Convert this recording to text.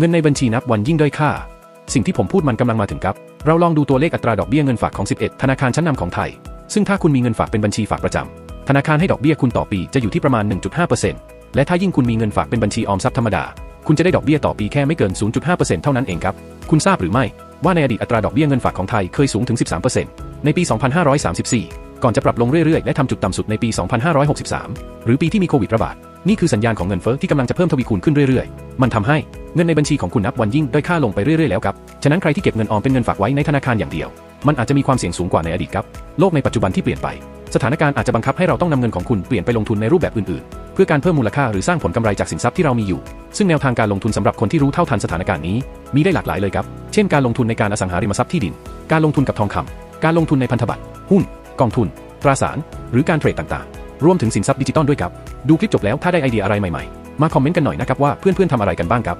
เงินในบัญชีนับวันยิ่งด้อยค่า สิ่งที่ผมพูดมันกำลังมาถึงครับ เราลองดูตัวเลขอัตราดอกเบี้ยเงินฝากของ 11 ธนาคารชั้นนำของไทย ซึ่งถ้าคุณมีเงินฝากเป็นบัญชีฝากประจำธนาคารให้ดอกเบี้ยคุณต่อปีจะอยู่ที่ประมาณ 1.5%และถ้ายิ่งคุณมีเงินฝากเป็นบัญชีออมทรัพย์ธรรมดา คุณจะได้ดอกเบี้ยต่อปีแค่ไม่เกิน 0.5%เท่านั้นเองครับ คุณทราบหรือไม่ว่าในอดีตอัตราดอกเบี้ยเงินฝากของไทยเคยสูงถึง 13%ในปี 2534 ก่อนจะปรับลงเรื่อยๆ และทำจุดต่ำสุดในปี 2563 หรือปีที่มีโควิดระบาด นี่คือสัญญาณของเงินเฟ้อที่กำลังจะเพิ่มทวีคูณขึ้นเรื่อยๆ มันทำให้ เงินในบัญชีของคุณนับวันยิ่งด้อยค่าลงไปเรื่อยๆแล้วครับ ฉะนั้นใครที่เก็บเงินออมเป็นเงินฝากไว้ในธนาคารอย่างเดียว มันอาจจะมีความเสี่ยงสูงกว่าในอดีตครับ โลกในปัจจุบันที่เปลี่ยนไป สถานการณ์อาจจะบังคับให้เราต้องนำเงินของคุณเปลี่ยนไปลงทุนในรูปแบบอื่นๆ เพื่อการเพิ่มมูลค่าหรือสร้างผลกำไรจากสินทรัพย์ที่เรามีอยู่ ซึ่งแนวทางการลงทุนสำหรับคนที่รู้เท่าทันสถานการณ์นี้ มีได้หลากหลายเลยครับ เช่น การลงทุนในการอสังหาริมทรัพย์ที่ดิน การลงทุนกับทองคำการลงทุนในพันธบัตร หุ้น กองทุน ตราสาร หรือการเทรดต่างๆ รวมถึงสินทรัพย์ดิจิตอลด้วยครับ ดูคลิปจบแล้วถ้าได้ไอเดียอะไรใหม่ๆ มาคอมเมนต์กันหน่อยนะครับว่าเพื่อนๆทำอะไรกันบ้างครับ